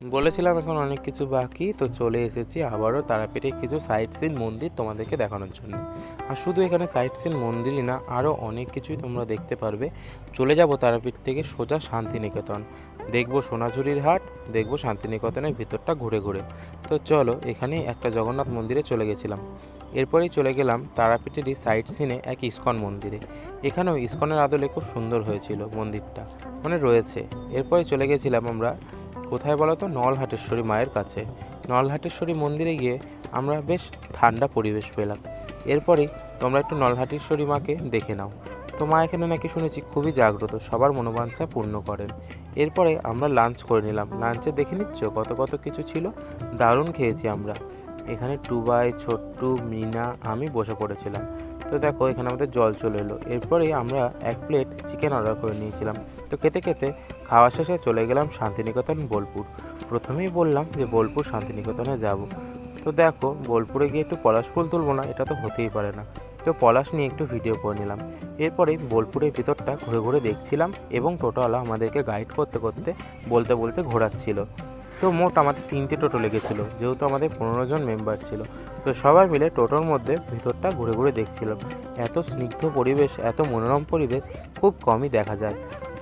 বলেছিলাম এখন অনেক কিছু বাকি, তো চলে এসেছি আবারও তারাপীঠে কিছু সাইট সিন মন্দির তোমাদেরকে দেখানোর জন্য। আর শুধু এখানে সাইট সিন মন্দিরই না, আরও অনেক কিছুই তোমরা দেখতে পারবে। চলে যাব তারাপীঠ থেকে সোজা শান্তিনিকেতন। দেখব সোনাঝুরির হাট, দেখব শান্তিনিকেতনের ভিতরটা ঘুরে ঘুরে। তো চলো, এখানেই একটা জগন্নাথ মন্দিরে চলে গেছিলাম। এরপরেই চলে গেলাম তারাপীঠেরই সাইট সিনে এক ইস্কন মন্দিরে। এখানেও ইস্কনের আদলে খুব সুন্দর হয়েছিল মন্দিরটা মানে রয়েছে। এরপরে চলে গেছিলাম আমরা কোথায় বলো তো নলহাটেশ্বরী মায়ের কাছে। নলহাটেশ্বরী মন্দিরে গিয়ে আমরা বেশ ঠান্ডা পরিবেশ পেলাম। এরপরে তোমরা একটু নলহাটেশ্বরী মাকে দেখে নাও। তো মা এখানে নাকি শুনেছি খুবই জাগ্রত, সবার মনোবাঞ্ছা পূর্ণ করেন। এরপরে আমরা লাঞ্চ করে নিলাম। লাঞ্চে দেখে নিচ্ছ কত কত কিছু ছিল? দারুণ খেয়েছি আমরা। এখানে টুবাই, ছোট্টু, মিনা আমি বসে পড়েছিলাম। তো দেখো, এখানে আমাদের জল চলে এলো। এরপরেই আমরা এক প্লেট চিকেন অর্ডার করে নিয়েছিলাম। তো খেতে খেতে খাওয়া শেষে চলে গেলাম শান্তিনিকেতন, বোলপুর। প্রথমেই বললাম যে বোলপুর শান্তিনিকেতনে যাব। তো দেখো, বোলপুরে গিয়ে একটু পলাশ ফুল তুলবো না, এটা তো হতেই পারে না। তো পলাশ নিয়ে একটু ভিডিও করে নিলাম। এরপরে বোলপুরের ভিতরটা ঘুরে ঘুরে দেখছিলাম এবং টোটোওয়ালা আমাদেরকে গাইড করতে করতে বলতে বলতে ঘোরাচ্ছিল। তো মোট আমাদের তিনটে টোটো লেগেছিলো, যেহেতু আমাদের পনেরো জন মেম্বার ছিল। তো সবাই মিলে টোটোর মধ্যে ভিতরটা ঘুরে ঘুরে দেখছিলাম। এত স্নিগ্ধ পরিবেশ, এত মনোরম পরিবেশ খুব কমই দেখা যায়।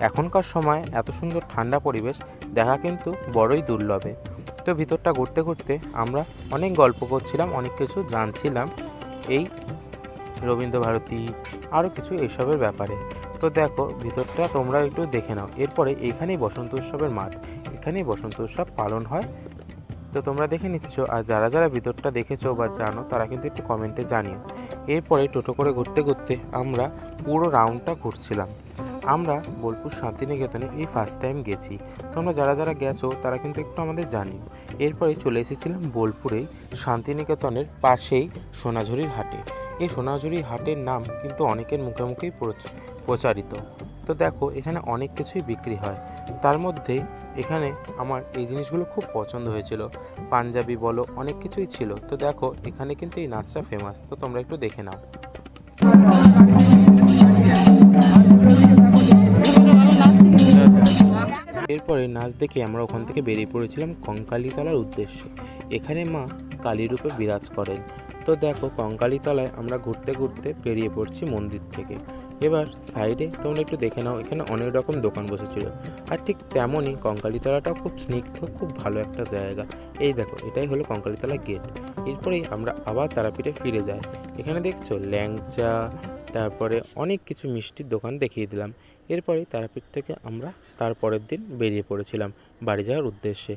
এখনকার সময় এত সুন্দর ঠান্ডা পরিবেশ দেখা কিন্তু বড়ই দুর্লভে। তো ভিতরটা ঘুরতে ঘুরতে আমরা অনেক গল্প করছিলাম, অনেক কিছু জানছিলাম। এই রবীন্দ্রভারতী আরও কিছু এইসবের ব্যাপারে। তো দেখো, ভিতরটা তোমরা একটু দেখে নাও। এরপরে এখানেই বসন্ত উৎসবের মাঠ। এখানেই বসন্ত উৎসব পালন হয়। তো তোমরা দেখে নিচ্ছ, আর যারা যারা ভিতরটা দেখেছ বা জানো, তারা কিন্তু একটু কমেন্টে জানিও। এরপরে টোটো করে ঘুরতে ঘুরতে আমরা পুরো রাউন্ডটা ঘুরছিলাম। আমরা বোলপুর শান্তিনিকেতনে এই ফার্স্ট টাইম গেছি। তোমরা যারা যারা গেছো, তারা কিন্তু একটু আমাদের জানিও। এরপরে চলে এসেছিলাম বোলপুরে শান্তিনিকেতনের পাশেই সোনাঝুরির হাটে। এই সোনাঝুরি হাটের নাম কিন্তু অনেকের মুখে মুখেই প্রচ- প্রচারিত। তো দেখো, এখানে অনেক কিছুই বিক্রি হয়। তার মধ্যে এখানে আমার এই জিনিসগুলো খুব পছন্দ হয়েছিল। পাঞ্জাবি বলো, অনেক কিছুই ছিল। তো দেখো, এখানে কিন্তু এই নাচটা ফেমাস তো তোমরা একটু দেখে নাও। এরপরে নাচ দেখে আমরা ওখান থেকে বেরিয়ে পড়েছিলাম কঙ্কালীতলার উদ্দেশ্যে। এখানে মা কালী রূপে বিরাজ করেন। তো দেখো কঙ্কালীতলায় আমরা ঘুরতে ঘুরতে বেরিয়ে পড়ছি মন্দির থেকে। এবার সাইডে তোমরা একটু দেখে নাও, এখানে অনেক রকম দোকান বসেছিল। আর ঠিক তেমনই কঙ্কালীতলাটাও খুব স্নিগ্ধ, খুব ভালো একটা জায়গা। এই দেখো, এটাই হলো কঙ্কালীতলা গেট এরপরেই আমরা আবার তারাপীঠে ফিরে যাই। এখানে দেখছ ল্যাংচা, তারপরে অনেক কিছু মিষ্টির দোকান দেখিয়ে দিলাম। এরপরে তারাপীঠ থেকে আমরা তারপরের দিন বেরিয়ে পড়েছিলাম বাড়ি যাওয়ার উদ্দেশ্যে।